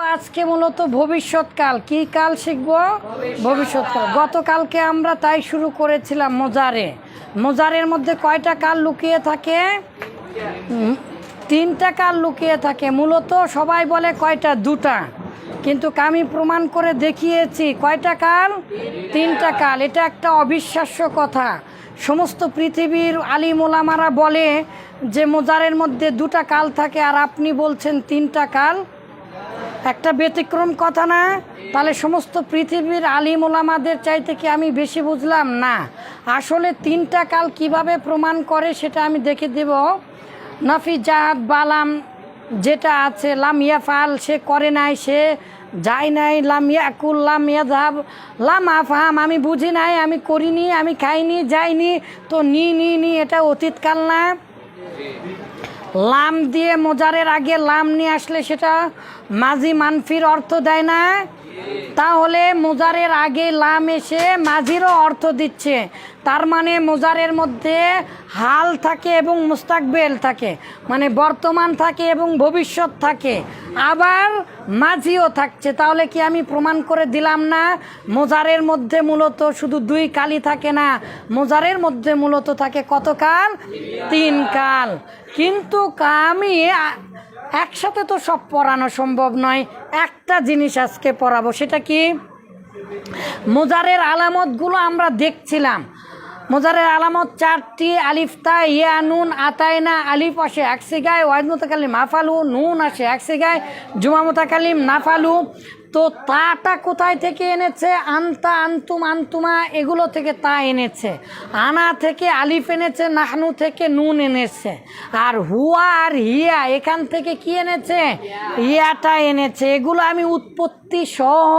আজকে মূলত ভবিষ্যৎকাল। কি কাল শিখব? ভবিষ্যৎকাল। গতকালকে আমরা তাই শুরু করেছিলাম মোজারে। মোজারের মধ্যে কয়টা কাল লুকিয়ে থাকে? তিনটা কাল লুকিয়ে থাকে। মূলত সবাই বলে কয়টা? দুটা। কিন্তু আমি প্রমাণ করে দেখিয়েছি কয়টা কাল? তিনটা কাল। এটা একটা অবিশ্বাস্য কথা। সমস্ত পৃথিবীর আলিমোলামারা বলে যে মোজারের মধ্যে দুটা কাল থাকে আর আপনি বলছেন তিনটা কাল। একটা ব্যতিক্রম কথা না, তাহলে সমস্ত পৃথিবীর আলিম ওলামাদের চাইতে কি আমি বেশি বুঝলাম? না। আসলে তিনটা কাল কীভাবে প্রমাণ করে সেটা আমি দেখে দেব। নাফি জাহাদ বালাম যেটা আছে, লাম ইয়াফাল সে করে নাই, সে যায় নাই, লাম ইয়াকুল, লাম ইয়াজাব লাম আফহাম, আমি বুঝি নাই, আমি করিনি, আমি খাইনি, যাইনি, তো নি নি, এটা অতীতকাল না। লাম দিয়ে মোজারের আগে লাম নিয়ে আসলে সেটা মাঝি মানফির অর্থ দেয় না। তাহলে মোজারের আগে লাম এসে মাঝিরও অর্থ দিচ্ছে। তার মানে মোজারের মধ্যে হাল থাকে এবং মুস্তাকবেল থাকে। মানে বর্তমান থাকে এবং ভবিষ্যৎ থাকে। আবার মাঝিও থাকছে। তাহলে কি আমি প্রমাণ করে দিলাম না? মোজারের মধ্যে মূলত শুধু দুই কালই থাকে না? মোজারের মধ্যে মূলত থাকে কত কাল তিন কাল। কিন্তু আমি একসাথে তো সব পড়ানো সম্ভব নয়। একটা জিনিস আজকে পড়াবো, সেটা কি? মোজারের আলামতগুলো আমরা দেখছিলাম। মোজারের আলামত চারটি আলিফতা ইয়া, নুন আতায়না আলিফ আসে এক সিগায় ওয়াজ মোতাকালিম আফালু নুন আসে এক সিগায় জুমা মোতাকালিম নাফালু তো তাটা কোথায় থেকে এনেছে? আন্তা, আন্তুম, আন্তুমা, এগুলো থেকে তা এনেছে। আনা থেকে আলিফ এনেছে, নাহনু থেকে নুন এনেছে। আর হুয়া আর হিয়া, এখান থেকে কি এনেছে? ইয়াটা এনেছে। এগুলো আমি উৎপত্তি সহ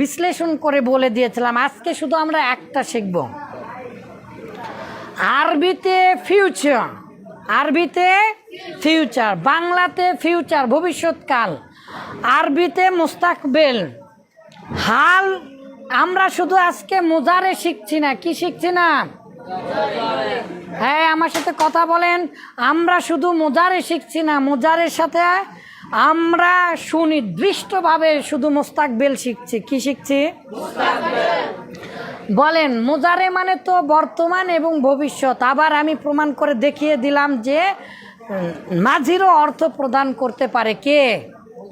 বিশ্লেষণ করে বলে দিয়েছিলাম। আজকে শুধু আমরা একটা শিখব। আরবিতে ফিউচার আরবিতে ফিউচার বাংলাতে ফিউচার ভবিষ্যৎকাল, আরবিতে মুস্তাকবেল। হাল, আমরা শুধু আজকে মোজারে শিখছি না, কি শিখছি না? হ্যাঁ আমার সাথে কথা বলেন, আমরা শুধু মোজারে শিখছি না, মোজারের সাথে আমরা সুনির্দিষ্টভাবে শুধু মোস্তাকবেল শিখছি, কি শিখছি? বলেন, মোজারে মানে তো বর্তমান এবং ভবিষ্যৎ। আবার আমি প্রমাণ করে দেখিয়ে দিলাম যে মাঝিরও অর্থ প্রদান করতে পারে কে?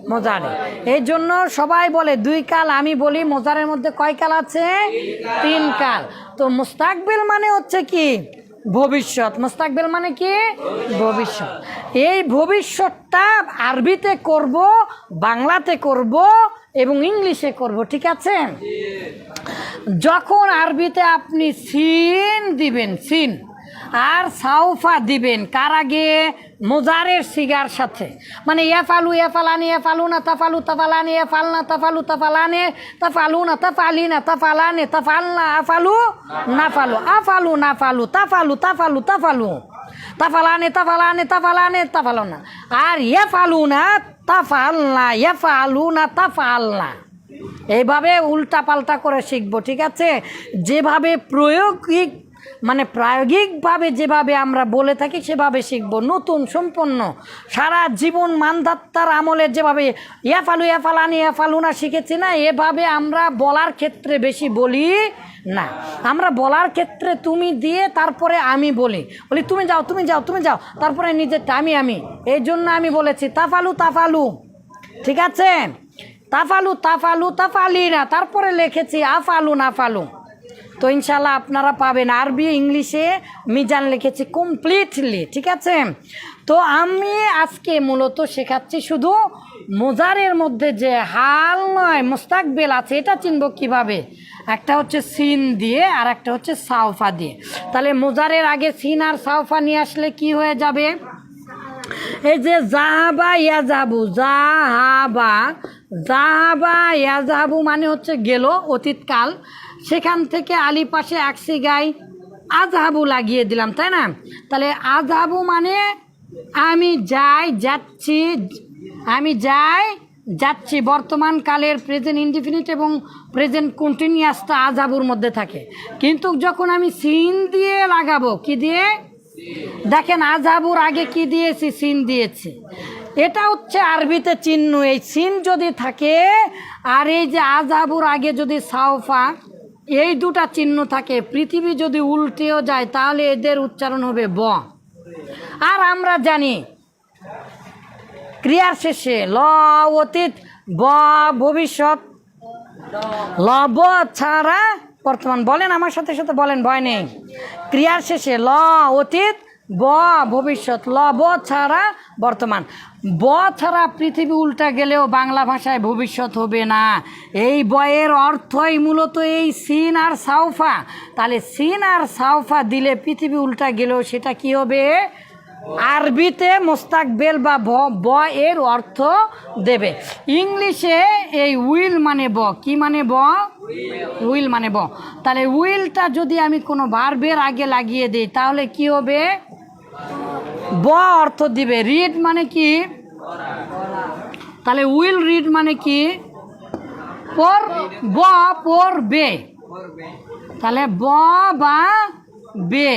মোজারে। এই জন্য সবাই বলে, দুই কাল, আমি বলি, মোজারের মধ্যে কয় কাল আছে? তিন কাল। তো মুস্তাকবিল মানে হচ্ছে কি? ভবিষ্যৎ। মুস্তাকবিল মানে কি? ভবিষ্যৎ। এই ভবিষ্যৎটা আরবিতে করব, বাংলাতে করব এবং ইংলিশে করব, ঠিক আছে? যখন আরবিতে আপনি সিন দিবেন, সিন, আর সাউফা দিবেন, কার আগে? মোজারের সিগার সাথে। মানে এফালু এফালানি এফালু না তাফালু, তাফালানি এফাল না তাফালু, তাফালানে তাফালু না তাফালি না তাফালানে তাফাল না আফালু না ফালু আফালু না ফালু তাফালু তাফালু তাফালু। তাফালানে তাফালানে তাফালানে তাফালো না আর এফালু না তাফাল না এফালু না তাফাল না এইভাবে উল্টা পাল্টা করে শিখব, ঠিক আছে? যেভাবে প্রয়োগিক মানে প্রায়োগিকভাবে যেভাবে আমরা বলে থাকি, সেভাবে শিখব। নতুন, সম্পন্ন, সারা জীবন মানধাত্তার আমলে যেভাবে ইয়াফালু ইয়াফালানি ইয়াফালুনা শিখেছি না, এভাবে আমরা বলার ক্ষেত্রে বেশি বলি না। আমরা বলার ক্ষেত্রে তুমি দিয়ে, তারপরে আমি বলি। বলি, তুমি যাও তুমি যাও তুমি যাও, তারপরে নিজেরটা আমি আমি। এই জন্য আমি বলেছি, তাফালু তাফালু। ঠিক আছে? তাফালু তাফালু তাফালি না তারপরে লিখেছি আফালু নাফালু তো ইনশাল্লাহ আপনারা পাবেন। আরবি, ইংলিশে মিজান লিখেছি কমপ্লিটলি ঠিক আছে? তো আমি আজকে মূলত শেখাচ্ছি শুধু মোজারের মধ্যে যে হাল নয়, মোস্তাকবেল আছে, এটা চিনব কীভাবে? একটা হচ্ছে সিন দিয়ে, আর একটা হচ্ছে সাউফা দিয়ে। তাহলে মোজারের আগে সিন আর সাউফা নিয়ে আসলে কি হয়ে যাবে? এই যে জাহাবা ইয়াজাবু জাহাবা জাহাবা ইয়াজাবু মানে হচ্ছে গেল অতীতকাল। সেখান থেকে আলি পাশে একসি গাই, আজহাবু লাগিয়ে দিলাম, তাই না? তাহলে আজহাবু মানে আমি যাই, যাচ্ছি, আমি যাই, যাচ্ছি। বর্তমান কালের প্রেজেন্ট ইনডিফিনিট এবং প্রেজেন্ট কন্টিনিউয়াসটা আজহাবুর মধ্যে থাকে। কিন্তু যখন আমি সিন দিয়ে লাগাবো, কি দিয়ে? দেখেন আজাবুর আগে কি দিয়েছি? সিন দিয়েছি। এটা হচ্ছে আরবিতে চিহ্ন। এই চিন যদি থাকে, আর এই যে আজাবুর আগে যদি সাউফা এই দুটা চিহ্ন থাকে। পৃথিবী যদি উল্টেও যায়, তাহলে এদের উচ্চারণ হবে ব। আর আমরা জানি, ক্রিয়ার শেষে ল, অতীত, ব, ভবিষ্যৎ। ল, ব ছাড়া বর্তমান বলেন, আমার সাথে সাথে বলেন, ভয় নেই। ক্রিয়ার শেষে ল, অতীত ব ভবিষ্যৎ, ল ব ছাড়া বর্তমান। ব ছাড়া পৃথিবী উল্টা গেলেও বাংলা ভাষায় ভবিষ্যৎ হবে না। এই বয়ের অর্থই মূলত এই সিন আর সাউফা তাহলে সিন আর সাউফা দিলে পৃথিবী উল্টা গেলেও সেটা কি হবে? আরবিতে মোস্তাকবেল বা ব এর অর্থ দেবে। ইংলিশে এই উইল মানে ব। কি মানে ব? উইল মানে ব। তাহলে উইলটা যদি আমি কোনো ভার্বের আগে লাগিয়ে দিই, তাহলে কি হবে? ব অর্থ দিবে। রিড মানে কি? তাহলে উইল রিড মানে কি? পর ব, পর বে। তাহলে ব বা বে।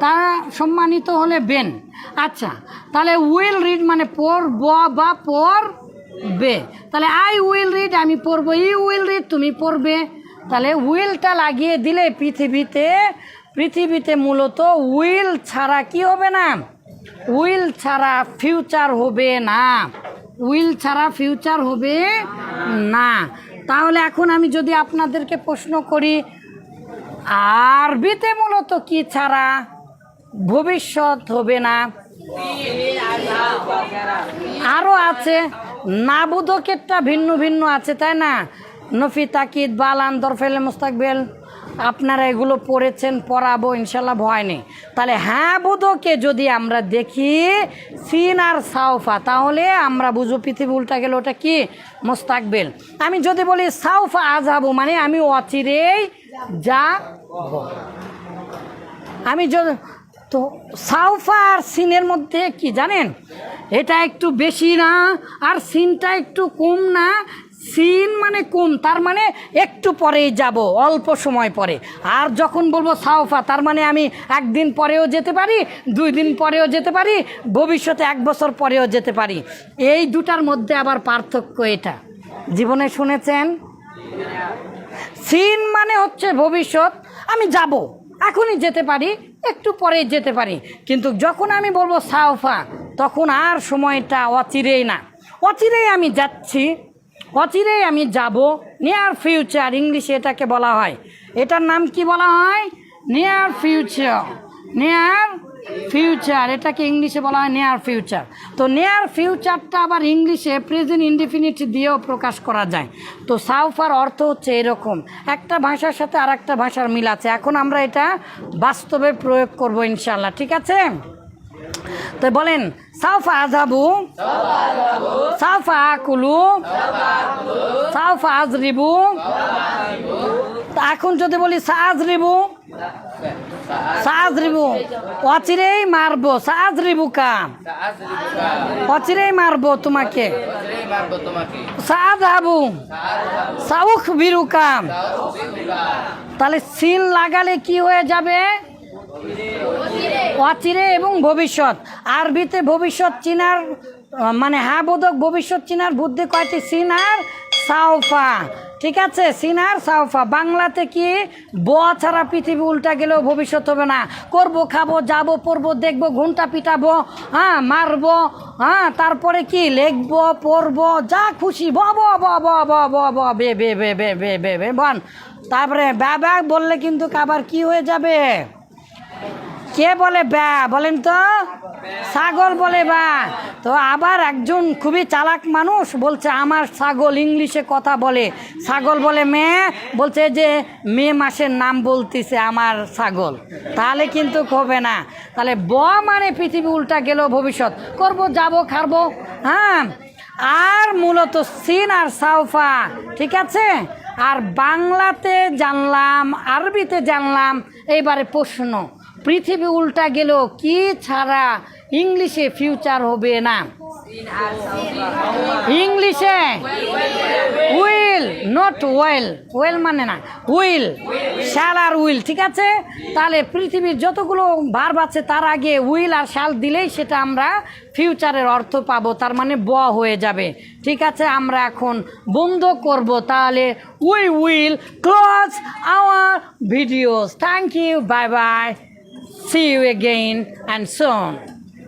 তা সম্মানিত হলে বেন। আচ্ছা তাহলে উইল রিড মানে পর ব বা পর বে। তাহলে আই উইল রিড আমি পড়ব। ই উইল রিড তুমি পড়বে। তাহলে উইলটা লাগিয়ে দিলে পৃথিবীতে পৃথিবীতে মূলত উইল ছাড়া কি হবে না? উইল ছাড়া ফিউচার হবে না। উইল ছাড়া ফিউচার হবে না। তাহলে এখন আমি যদি আপনাদেরকে প্রশ্ন করি, আরবিতে মূলত কি ছাড়া ভবিষ্যৎ হবে না? আরও আছে। নাবুদকেরটা ভিন্ন ভিন্ন আছে, তাই না? নফি তাকিদ, বালান, দরফেলে মুস্তাকবেল, আপনারা এগুলো পড়েছেন, পড়াবো, ইনশাল্লাহ ভয় নেই। তাহলে হ্যাঁ বোধকে যদি আমরা দেখি, সিন আর সাউফা তাহলে আমরা বুঝো পৃথিবী উল্টা গেলে ওটা কি? মোস্তাকবেল। আমি যদি বলি সাউফা আজাবু মানে আমি অচিরেই যা আমি যদি, তো সাউফা আর সিনের মধ্যে কি জানেন? এটা একটু বেশি না, আর সিনটা একটু কম না সিন মানে কম তার মানে একটু পরেই যাব, অল্প সময় পরে। আর যখন বলব সাওফা, তার মানে আমি একদিন পরেও যেতে পারি, দুই দিন পরেও যেতে পারি, ভবিষ্যতে এক বছর পরেও যেতে পারি। এই দুটার মধ্যে আবার পার্থক্য এটা। জীবনে শুনেছেন? সিন মানে হচ্ছে ভবিষ্যৎ, আমি যাব, এখনই যেতে পারি, একটু পরে যেতে পারি। কিন্তু যখন আমি বলব সাউফা তখন আর সময়টা অচিরেই না। অচিরেই আমি যাচ্ছি অচিরেই আমি যাব। নিয়ার ফিউচার ইংলিশে এটাকে বলা হয়। এটার নাম কি বলা হয়? নিয়ার ফিউচার নিয়ার ফিউচার এটাকে ইংলিশে বলা হয় নেয়ার ফিউচার তো নেয়ার ফিউচারটা আবার ইংলিশে প্রেজেন্ট ইনডিফিনিট দিয়েও প্রকাশ করা যায়। তো সাউফার অর্থ হচ্ছে এরকম। একটা ভাষার সাথে আর একটা ভাষার মিল আছে। এখন আমরা এটা বাস্তবে প্রয়োগ করব ইনশাল্লাহ ঠিক আছে? তো বলেন سوف أذهب سوف أكل سوف أضرب এখন যদি বলি সাজ রিবু সাজ রিবু অচিরেই মারবো সাজ রিবুকা অচিরেই মারবো তোমাকে। সাজ হাবু বিরু কাম তাহলে সিন লাগালে কি হয়ে যাবে? অচিরে এবং ভবিষ্যৎ। আরবিতে ভবিষ্যৎ চিনার মানে হ্যাঁ বোধক ভবিষ্যৎ চিনার বুদ্ধি কয়টি? সিনার সাউফা ঠিক আছে? সিনার সাউফা বাংলাতে কি ব ছাড়া পৃথিবী উল্টা গেলেও ভবিষ্যৎ হবে না? করব, খাব, যাব, পড়ব, দেখব, ঘুমটা পিটাবো হ্যাঁ মারবো হ্যাঁ তারপরে কি? লিখব, পড়ব, যা খুশি, ব ব ব ব ব ব ব, বে বে বে বে বে বে বন। তারপরে ব্যা বললে কিন্তু আবার কি হয়ে যাবে? কে বলে ব্যা? বলেন তো? ছাগল বলে বা তো আবার একজন খুবই চালাক মানুষ বলছে, আমার ছাগল ইংলিশে কথা বলে। ছাগল বলে, মেয়ে? বলছে যে মে মাসের নাম বলতেছে আমার ছাগল। তাহলে কিন্তু হবে না। তাহলে ব মানে পৃথিবী উল্টা গেল ভবিষ্যৎ। করব, যাব খাব হ্যাঁ? আর মূলত সিন আর সাউফা ঠিক আছে? আর বাংলাতে জানলাম, আরবিতে জানলাম, এইবারে প্রশ্ন। পৃথিবী উল্টা গেল, কি ছাড়া ইংলিশে ফিউচার হবে না? ইংলিশে? উইল নট ওয়েল ওয়েল মানে না উইল শ্যাল আর উইল ঠিক আছে? তাহলে পৃথিবীর যতগুলো ভার্ব আছে, তার আগে উইল আর শ্যাল দিলেই সেটা আমরা ফিউচারের অর্থ পাবো, তার মানে ব হয়ে যাবে। ঠিক আছে, আমরা এখন বন্ধ করব, তাহলে we will close our videos thank you bye bye see you again and soon